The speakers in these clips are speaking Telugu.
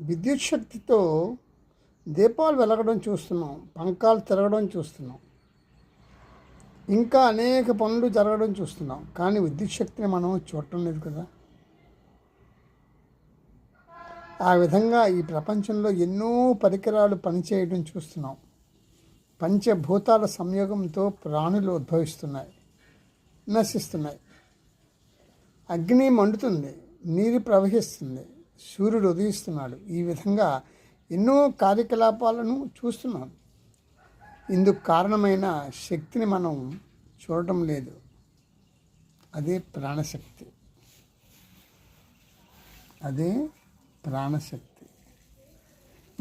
విద్యుత్ శక్తితో దీపాలు వెలగడం చూస్తున్నాం పంకాలు తిరగడం చూస్తున్నాం. ఇంకా అనేక పనులు జరగడం చూస్తున్నాం. కానీ విద్యుత్ శక్తిని మనం చూడటం లేదు కదా. ఆ విధంగా ఈ ప్రపంచంలో ఎన్నో పరికరాలు పనిచేయడం చూస్తున్నాం. పంచభూతాల సంయోగంతో ప్రాణులు ఉద్భవిస్తున్నాయి నశిస్తున్నాయి. అగ్ని మండుతుంది నీరు ప్రవహిస్తుంది. సూర్యుడు ఉదయిస్తున్నాడు. ఈ విధంగా ఎన్నో కార్యకలాపాలను చూస్తున్నాం. ఇందుకు కారణమైన శక్తిని మనం చూడటం లేదు. అదే ప్రాణశక్తి. అదే ప్రాణశక్తి.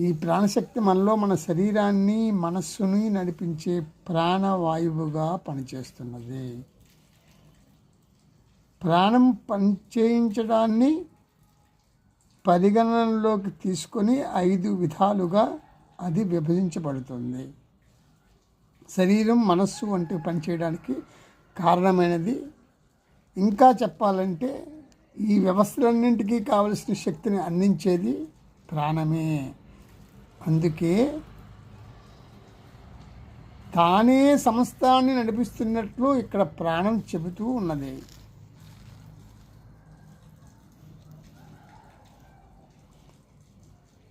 ఈ ప్రాణశక్తి మనలో మన శరీరాన్ని మనస్సుని నడిపించే ప్రాణవాయువుగా పనిచేస్తున్నది. ప్రాణం పనిచేయించడాన్ని పరిగణనలోకి తీసుకొని ఐదు విధాలుగా అది విభజించబడుతుంది. శరీరం మనస్సు వంటి పనిచేయడానికి కారణమైనది. ఇంకా చెప్పాలంటే ఈ వ్యవస్థలన్నింటికీ కావలసిన శక్తిని అందించేది ప్రాణమే. అందుకే తానే సమస్తాన్ని నడిపిస్తున్నట్లు ఇక్కడ ప్రాణం చెబుతూ ఉన్నది.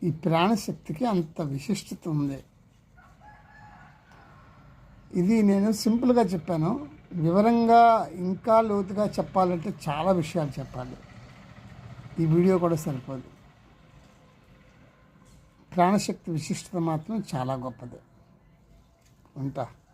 ఈ ప్రాణశక్తికి అంత విశిష్టత ఉంది. ఇది నేను సింపుల్గా చెప్పాను. వివరంగా ఇంకా లోతుగా చెప్పాలంటే చాలా విషయాలు చెప్పాలి. ఈ వీడియో కూడా సరిపోదు. ప్రాణశక్తి విశిష్టత మాత్రం చాలా గొప్పది. ఉంటా.